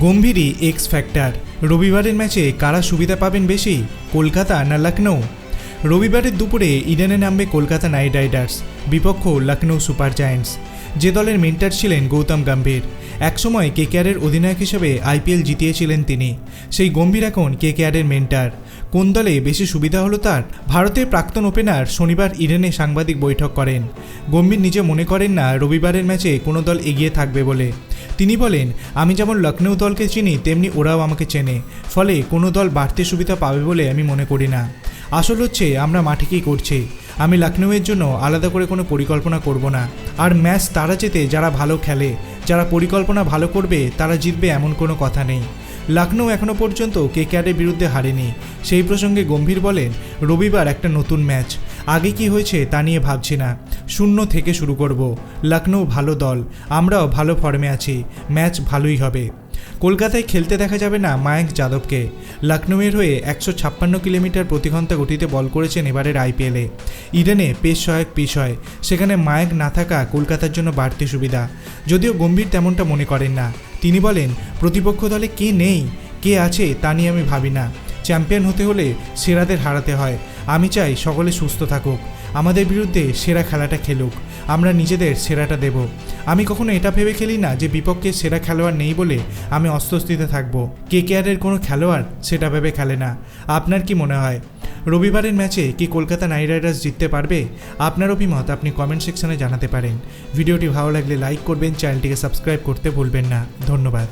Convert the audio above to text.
গম্ভীরই x factor রবিবারের ম্যাচে কারা সুবিধা পাবেন বেশি? কলকাতা না লখনৌ রবিবারের দুপুরে ইডেনে নামবে কলকাতা নাইট রাইডার্স, বিপক্ষ লখনৌ সুপার জায়ান্টস। যে দলের মেন্টার ছিলেন গৌতম গম্ভীর, একসময় কেকেআরের অধিনায়ক হিসেবে আইপিএল জিতিয়েছিলেন তিনি। সেই গম্ভীর এখন কেকেআরের মেন্টার। কোন দলে বেশি সুবিধা হলো তার? ভারতের প্রাক্তন ওপেনার শনিবার ইডেনে সাংবাদিক বৈঠক করেন। গম্ভীর নিজে মনে করেন না, রবিবারের ম্যাচে কোনো দল এগিয়ে থাকবে বলে। তিনি বলেন, আমি যেমন লখনৌ দলকে চিনি, তেমনি ওরাও আমাকে চেনে। ফলে কোনো দল বাড়তি সুবিধা পাবে বলে আমি মনে করি না। আসল হচ্ছে, আমরা মাঠে কী করছি? আমি লখনৌয়ের জন্য আলাদা করে কোনো পরিকল্পনা করব না। আর ম্যাচ তারা যেতে যারা ভালো খেলে, যারা পরিকল্পনা ভালো করবে, তারা জিতবে এমন কোনো কথা নেই। লখনৌ এখনও পর্যন্ত কেকেআরের বিরুদ্ধে হারেনি। সেই প্রসঙ্গে গম্ভীর বলেন, রবিবার একটা নতুন ম্যাচ। আগে কি হয়েছে তা নিয়ে ভাবছি না। শূন্য থেকে শুরু করব। লখনৌ ভালো দল। আমরাও ভালো ফর্মে আছি। ম্যাচ ভালোই হবে। কলকাতায় খেলতে দেখা যাবে না মায়াঙ্ক যাদবকে। লখনৌয়ের হয়ে একশো ছাপ্পান্ন কিলোমিটার প্রতি ঘণ্টা গতিতে বল করেছেন এবারের আইপিএলে ইডেনে পেশ সহায়ক পিস হয়। সেখানে মায়াঙ্ক না থাকা কলকাতার জন্য বাড়তি সুবিধা। যদিও গম্ভীর তেমনটা মনে করেন না। তিনি বলেন, প্রতিপক্ষ দলে কে নেই? কে আছে তা নিয়ে আমি ভাবি না। চ্যাম্পিয়ন হতে হলে সেরাদের হারাতে হয়। আমি চাই সকলে সুস্থ থাকুক। আমাদের বিরুদ্ধে সেরা খেলাটা খেলুক। আমরা নিজেদের সেরাটা দেব। আমি কখনো এটা ভেবে খেলি না যে বিপক্ষে সেরা খেলোয়াড় নেই বলে আমি অস্বস্তিতে থাকব। কে কেয়ারের কোনো খেলোয়াড় সেটা ভেবে খেলে না। আপনার কি মনে হয়? রবিবারের ম্যাচে কি কলকাতা নাইট রাইডার্স জিততে পারবে? আপনার অভিমত আপনি কমেন্ট সেকশনে জানাতে পারেন। ভিডিওটি ভালো লাগলে লাইক করবেন, চ্যানেলটিকে সাবস্ক্রাইব করতে ভুলবেন না। ধন্যবাদ।